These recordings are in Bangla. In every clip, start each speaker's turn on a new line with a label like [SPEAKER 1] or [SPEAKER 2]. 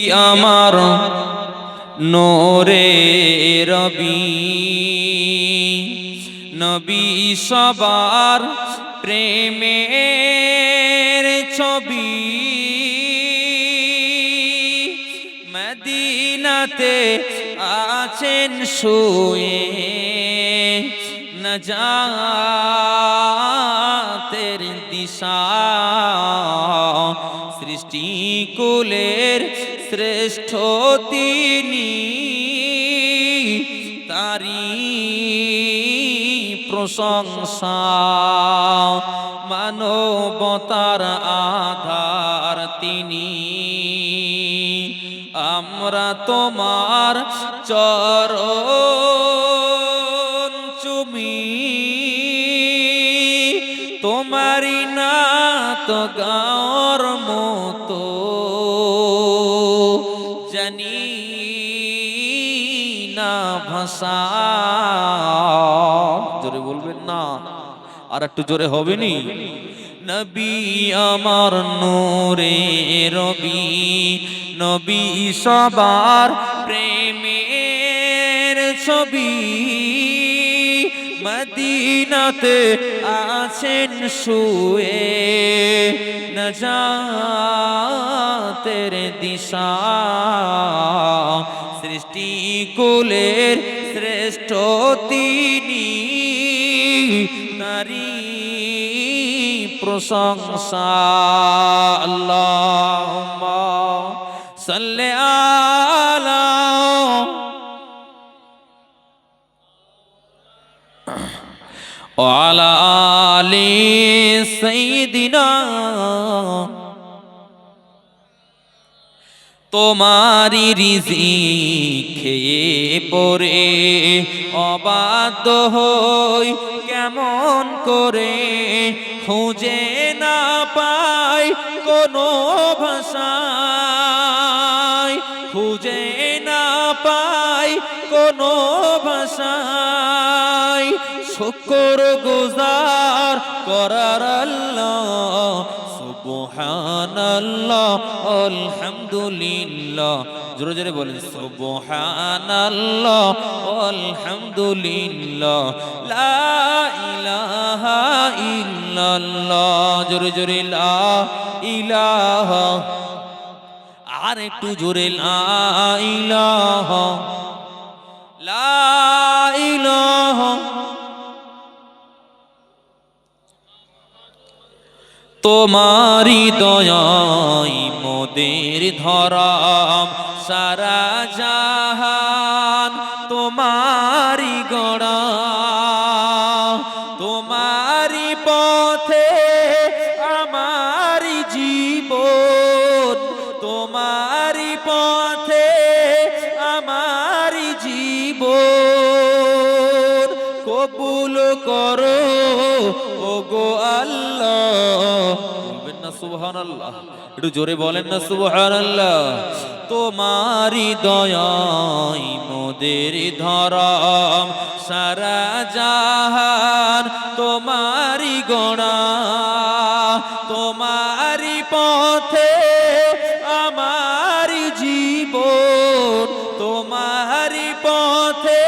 [SPEAKER 1] আমার নোরে রবি? নবী সবার প্রেমের ছবি। মদিনাতে আছেন শুয়ে নজাতের দিশা। সৃষ্টি কুলের শ্রেষ্ঠ তিনি। তারি প্রশংসা মানবতার আধার তিনি। আমরা তোমার চরণ জোরে বলবেন না। আর একটু জোরে হবে নি নবী আমার নোরে রবি, নবী সবার প্রেমের ছবি। মদিনাতে আছেন শুয়ে নজাতের দিশা। সৃষ্টি কুলের তিনি নারী প্রশংসা আল্লাহ সাল্লে আলা وعلى آل سيدنا তোমারি রিজি খেয়ে পরে অবাধ্য হই কেমন করে, খুঁজে না পাই কোনো ভাষায়, খুঁজে না পাই কোনো ভাষায়, শুকর গুজার করার আল্লাহ সুবহানাল্লাহ, আলহামদুলিল্লাহ। জোরে জোরে বলেন, সুবহানাল্লাহ, আলহামদুলিল্লাহ। লা ইলাহা ইল্লাল্লাহ। জোরে জোরে, লা ইলাহা। আর একটু জোরে, লা ইলাহা। লা ইলাহা তোমারি দয়াই মোদের ধরাম। সারা জাহান তোমারি গড়া। তোমারি পথে আমারি জীবন। তোমারি পথে আমারি জীবন। কবুল করো ও গো আল্লাহ। সুবহান আল্লাহ একটু জোরে বলেন না সুবহান আল্লাহ তোমারি দয়াই মোদের ধরম, সারা জাহান তোমারি গণা তোমারি পথে আমারি জীবন, তোমারি পথে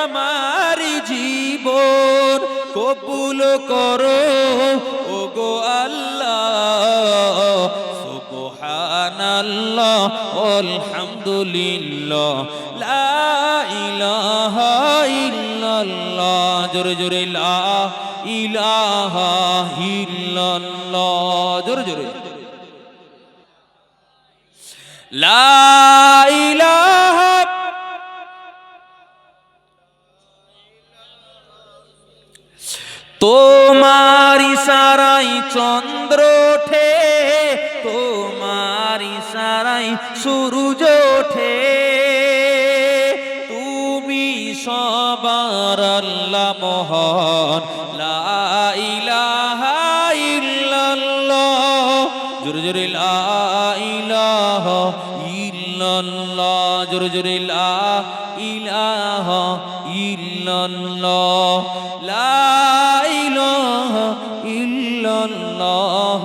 [SPEAKER 1] আমারি জীবন কবুল করো সুবহানাল্লাহ, আলহামদুলিল্লাহ, লা ইলাহা ইল্লাল্লাহ, জোরে জোরে লা ইলাহা ইল্লাল্লাহ, জোরে জোরে। লা ইলাহা তোমার ইশারাই চন্দ্র ওঠে। সূর্য ওঠে, তুমি সবার আল্লাহ মহান। লা ইলাহা ইল্লাল্লাহ। জোরে জোরে লা ইলাহা ইল্লাল্লাহ। জোরে জোরে লা ইলাহা ইল্লাল্লাহ। লা ইলাহা ইল্লাল্লাহ।